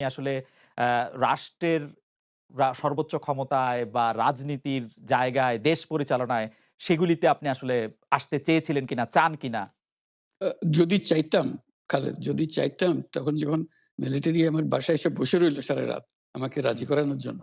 আসলে রাষ্ট্রের সর্বোচ্চ ক্ষমতায় বা রাজনীতির জায়গায়, দেশ পরিচালনায় সেগুলিতে আপনি আসলে আসতে চেয়েছিলেন কিনা, চান কিনা? যদি চাইতাম খালেদ, যদি চাইতাম তখন যখন মিলিটারি আমার বাসায় এসে বসে রইল সারা রাত আমাকে রাজি করানোর জন্য।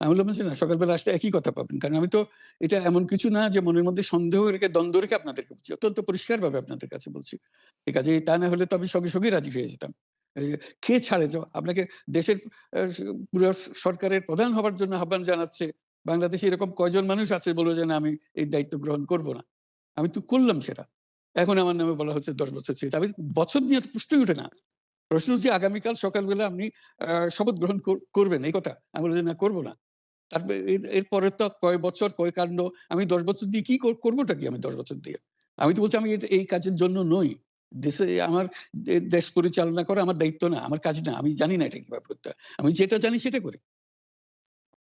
আমি বললাম "না সকালবেলা একই কথা পাবেন। কারণ আমি তো এটা এমন কিছু না যে মনের মধ্যে সন্দেহ রেখে দ্বন্দ্ব রেখে আপনাদেরকে বলছি। অত্যন্ত আপনাদের কাছে বলছি। তা না হলে তো আমি সঙ্গে, সঙ্গেই রাজি হয়ে যেতাম। ছাড়ে যে আপনাকে দেশের পুরো সরকারের প্রধান হবার জন্য আহ্বান জানাচ্ছে। বাংলাদেশে এরকম কয়জন মানুষ আছে বলল যে, "না আমি এই দায়িত্ব গ্রহণ করব না।" আমি তো করলাম সেটা। এখন আমার নামে বলা হচ্ছে ১০ বছর চেয়ে। আমি বছর নিয়ে তো প্রশ্নই ওঠে না। প্রশ্ন হচ্ছে আগামীকাল সকালবেলা আপনি শপথ গ্রহণ কর করবেন এই কথা? আমি যে, "না করব না।" তারপরে এর এরপরে তো কয় বছর, কয় কাণ্ড। আমি ১০ বছর দিয়ে কি করব করবোটা কি আমি ১০ বছর দিয়ে? আমি তো বলছি আমি এই কাজের জন্য নই। দেশে আমার দেশ পরিচালনা করা আমার দায়িত্ব না। আমার কাজ না। আমি জানি না এটা কীভাবে করতে। আমি যেটা জানি সেটা করি।